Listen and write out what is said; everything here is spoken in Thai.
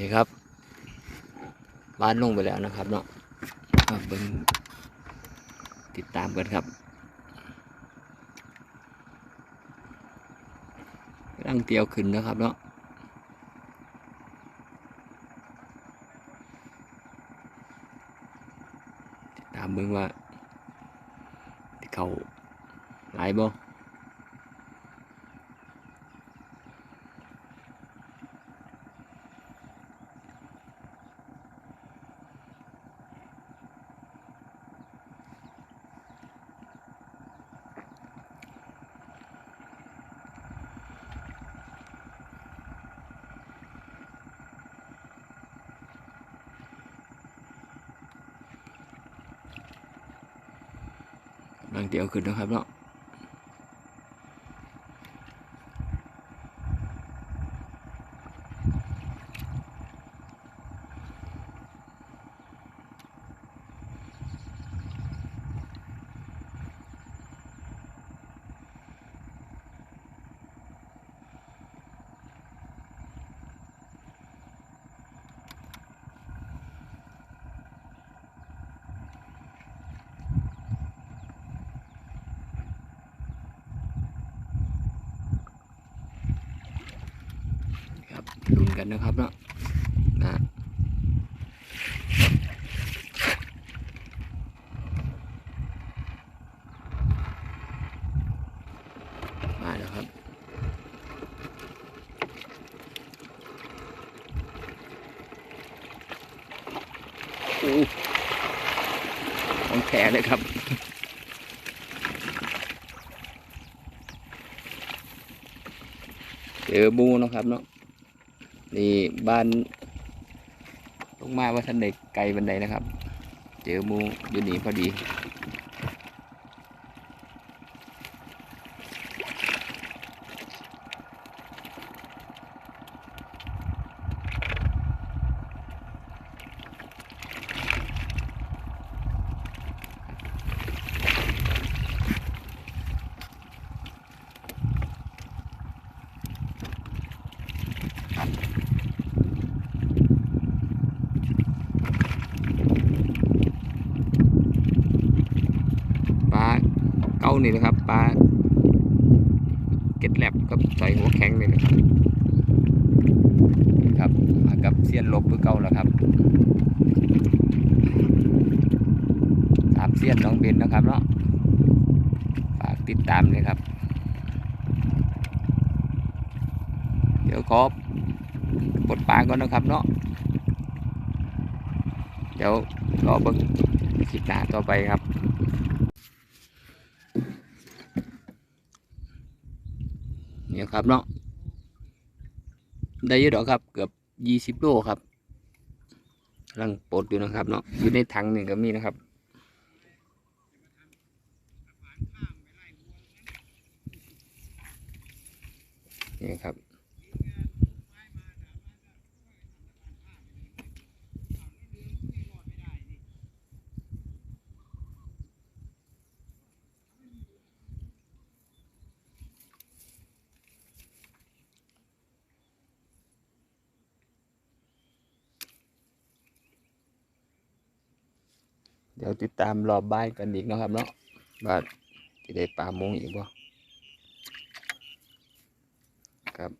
นี่ครับบ้านลงไปแล้วนะครับเนาะมาเบิ่งติดตามกันครับร่างเตียวขึ้นนะครับเนาะติดตามเบิ่งว่าที่เขาหลายบ่ กำลังเตี๋ยวขึ้นนะครับเนาะ ครับลุ้น กันนะครับเนาะนะมาแล้วครับโอ้ของแท้เลยครับเจอบูนะครับเนาะ นี่บ้านลงมาว่าท่านเด็กไกลบันไดนะครับ เจอมูอยู่นี่พอดี ปลาเก้านี่นะครับปลาเก็ดแลบกับใส่หัวแข็งนี่นะครับครับมากับเสี้ยนลบคือเก่าแล้วครับสามเสี้ยนน้องเบนนะครับเนาะฝากติดตามเลยครับ เดี๋ยวขอบดปลาก่อนนะครับเนาะเดี๋ยวรอเบิ่งคลิปหน้าต่อไปครับเนี่ยครับเนาะได้เยอะดอกครับ เกือบยี่สิบโลครับกำลังปลดอยู่นะครับเนาะอยู่ในถังหนี่งก็มีนะครับนี่ครับ เดี๋ยวติดตามรอบบ้านกันอีกนะครับเนาะว่าจะได้ปลาโมงอีกบ่ครับ